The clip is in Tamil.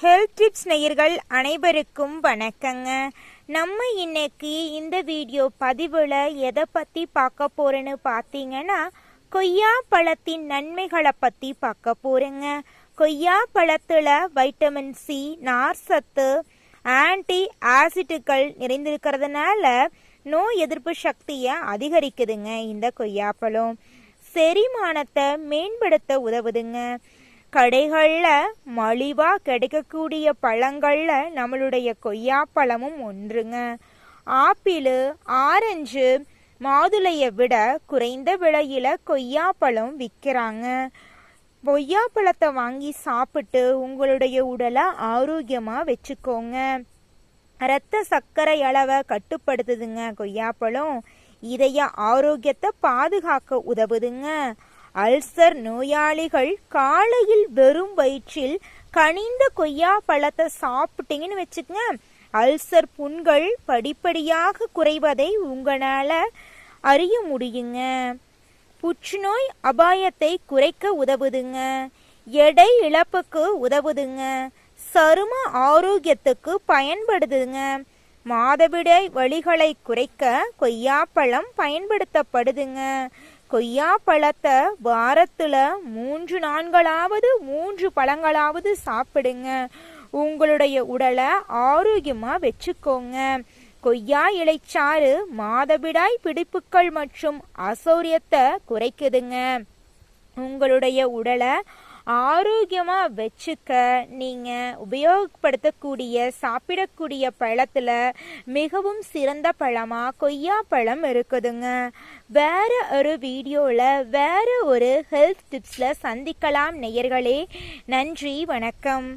ஹெல்த் டிப்ஸ் நேயர்கள் அனைவருக்கும் வணக்கங்க. நம்ம இன்னைக்கு இந்த வீடியோ பதிவில் எதை பற்றி பார்க்க போகிறேன்னு பார்த்தீங்கன்னா கொய்யா பழத்தின் நன்மைகளை பற்றி பார்க்க போகிறேங்க கொய்யா பழத்தில் வைட்டமின் சி நார்சத்து ஆன்டி ஆசிட்டுகள் நிறைந்திருக்கிறதுனால நோய் எதிர்ப்பு சக்தியை அதிகரிக்குதுங்க இந்த கொய்யாப்பழம் செரிமானத்தை மேம்படுத்த உதவுதுங்க. கடைகளில் மலிவாக கிடைக்கக்கூடிய பழங்களில் நம்மளுடைய கொய்யாப்பழமும் ஒன்றுங்க. ஆப்பிள் ஆரஞ்சு மாதுளையை விட குறைந்த விலையில் கொய்யாப்பழம் விற்கிறாங்க. கொய்யாப்பழத்தை வாங்கி சாப்பிட்டு உங்களுடைய உடலை ஆரோக்கியமாக வச்சுக்கோங்க. இரத்த சர்க்கரை அளவை கட்டுப்படுத்துதுங்க கொய்யாப்பழம். இதய ஆரோக்கியத்தை பாதுகாக்க உதவுதுங்க. அல்சர் நோயாளிகள் காலையில் வெறும் வயிற்றில் கனிந்த கொய்யா பழத்தை சாப்பிட்டீங்கன்னு வச்சுக்கங்க. அல்சர் புண்கள் படிப்படியாக குறைவதை உங்களால் அறிய முடியுங்க. புற்றுநோய் அபாயத்தை குறைக்க உதவுதுங்க. எடை இழப்புக்கு உதவுதுங்க. சரும ஆரோக்கியத்துக்கு பயன்படுதுங்க. மாதவிடாய் வழிகளை குறைக்க கொய்யாப்பழம் பயன்படுத்தப்படுதுங்க. கொய்யா பழத்தை வாரத்துல மூன்று நான்களாவது மூன்று பழங்களாவது சாப்பிடுங்க. உங்களுடைய உடலை ஆரோக்கியமா வச்சுக்கோங்க. கொய்யா இலைச்சாறு மாதவிடாய் பிடிப்புகள் மற்றும் அசௌரியத்தை குறைக்குதுங்க. உங்களுடைய உடலை ஆரோக்கியமாக வச்சுக்க நீங்கள் உபயோகப்படுத்தக்கூடிய சாப்பிடக்கூடிய பழத்தில் மிகவும் சிறந்த பழமாக கொய்யா பழம் இருக்குதுங்க. வேற ஒரு வீடியோவில் வேறு ஒரு ஹெல்த் டிப்ஸில் சந்திக்கலாம் நேயர்களே. நன்றி வணக்கம்.